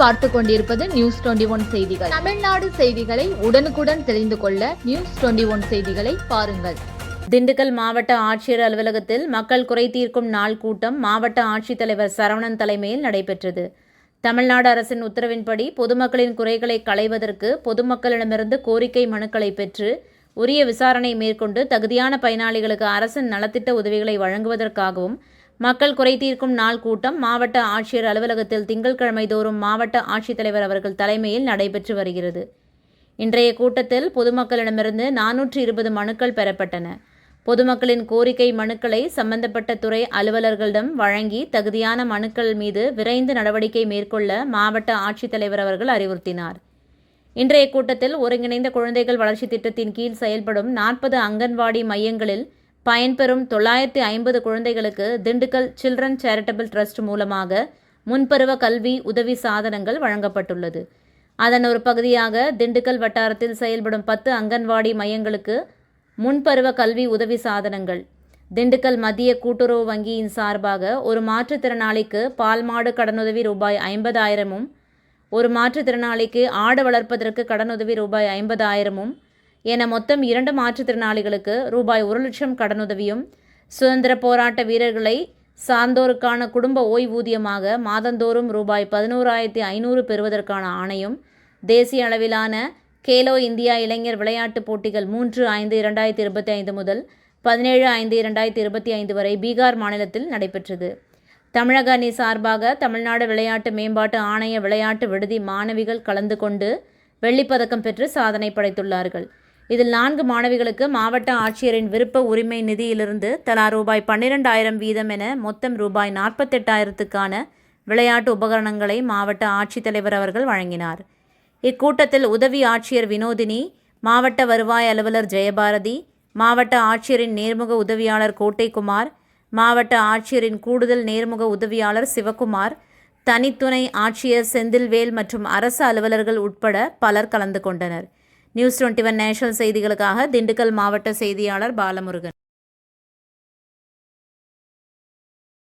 பார்த்து கொண்டிருப்பது news twenty one செய்திகள். தமிழ்நாடு செய்திகளை உடனுக்குடன் தெரிந்து கொள்ள நியூஸ் டுவெண்டி ஒன் செய்திகளை பாருங்கள். திண்டுக்கல் மாவட்ட ஆட்சியர் அலுவலகத்தில் மக்கள் குறை தீர்க்கும் நாள் கூட்டம் மாவட்ட ஆட்சித்தலைவர் சரவணன் தலைமையில் நடைபெற்றது. தமிழ்நாடு அரசின் உத்தரவின்படி பொதுமக்களின் குறைகளை களைவதற்கு பொதுமக்களிடமிருந்து கோரிக்கை மனுக்களை பெற்று உரிய விசாரணை மேற்கொண்டு தகுதியான பயனாளிகளுக்கு அரசின் நலத்திட்ட உதவிகளை வழங்குவதற்காகவும் மக்கள் குறை தீர்க்கும் நாள் கூட்டம் மாவட்ட ஆட்சியர் அலுவலகத்தில் திங்கட்கிழமை தோறும் மாவட்ட ஆட்சித்தலைவர் அவர்கள் தலைமையில் நடைபெற்று வருகிறது. இன்றைய கூட்டத்தில் பொதுமக்களிடமிருந்து நானூற்றி இருபது மனுக்கள் பெறப்பட்டன. பொதுமக்களின் கோரிக்கை மனுக்களை சம்பந்தப்பட்ட துறை அலுவலர்களிடம் வழங்கி தகுதியான மனுக்கள் மீது விரைந்து நடவடிக்கை மேற்கொள்ள மாவட்ட ஆட்சித்தலைவர் அவர்கள் அறிவுறுத்தினார். இன்றைய கூட்டத்தில் ஒருங்கிணைந்த குழந்தைகள் வளர்ச்சி திட்டத்தின் கீழ் செயல்படும் நாற்பது அங்கன்வாடி மையங்களில் பயன்பெறும் தொள்ளாயிரத்தி ஐம்பது குழந்தைகளுக்கு திண்டுக்கல் சில்ட்ரன் சேரிட்டபிள் ட்ரஸ்ட் மூலமாக முன்பருவ கல்வி உதவி சாதனங்கள் வழங்கப்பட்டுள்ளது. அதன் ஒரு பகுதியாக திண்டுக்கல் வட்டாரத்தில் செயல்படும் பத்து அங்கன்வாடி மையங்களுக்கு முன்பருவ கல்வி உதவி சாதனங்கள். திண்டுக்கல் மத்திய கூட்டுறவு வங்கியின் சார்பாக ஒரு மாற்றுத்திறனாளிக்கு பால் மாடு கடனுதவி ரூபாய் ஐம்பதாயிரமும் ஒரு மாற்றுத்திறனாளிக்கு ஆடு வளர்ப்பதற்கு கடனுதவி ரூபாய் ஐம்பதாயிரமும் என மொத்தம் இரண்டு மாற்றுத்திறனாளிகளுக்கு ரூபாய் ஒரு லட்சம் கடனுதவியும் சுதந்திர போராட்ட வீரர்களை சார்ந்தோருக்கான குடும்ப ஓய்வூதியமாக மாதந்தோறும் ரூபாய் பதினோராயிரத்தி ஐநூறு பெறுவதற்கான ஆணையம் தேசிய அளவிலான கேலோ இந்தியா இளைஞர் விளையாட்டுப் போட்டிகள் மூன்று ஐந்து இரண்டாயிரத்தி இருபத்தி ஐந்து முதல் பதினேழு ஐந்து இரண்டாயிரத்தி இருபத்தி ஐந்து வரை பீகார் மாநிலத்தில் நடைபெற்றது. தமிழக அணி சார்பாக தமிழ்நாடு விளையாட்டு மேம்பாட்டு ஆணைய விளையாட்டு விடுதி மாணவிகள் கலந்து கொண்டு வெள்ளிப்பதக்கம் பெற்று சாதனை படைத்துள்ளார்கள். இதில் நான்கு மாணவிகளுக்கு மாவட்ட ஆட்சியரின் விருப்ப உரிமை நிதியிலிருந்து தலா ரூபாய் பன்னிரெண்டாயிரம் வீதம் என மொத்தம் ரூபாய் நாற்பத்தெட்டாயிரத்துக்கான விளையாட்டு உபகரணங்களை மாவட்ட ஆட்சித்தலைவர் அவர்கள் வழங்கினார். இக்கூட்டத்தில் உதவி ஆட்சியர் வினோதினி மாவட்ட வருவாய் அலுவலர் ஜெயபாரதி மாவட்ட ஆட்சியரின் நேர்முக உதவியாளர் கோட்டைக்குமார் மாவட்ட ஆட்சியரின் கூடுதல் நேர்முக உதவியாளர் சிவக்குமார் தனித்துணை ஆட்சியர் செந்தில்வேல் மற்றும் அரசு அலுவலர்கள் உட்பட பலர் கலந்து கொண்டனர். நியூஸ் டுவெண்ட்டி ஒன் நேஷனல் செய்திகளுக்காக திண்டுக்கல் மாவட்ட செய்தியாளர் பாலமுருகன்.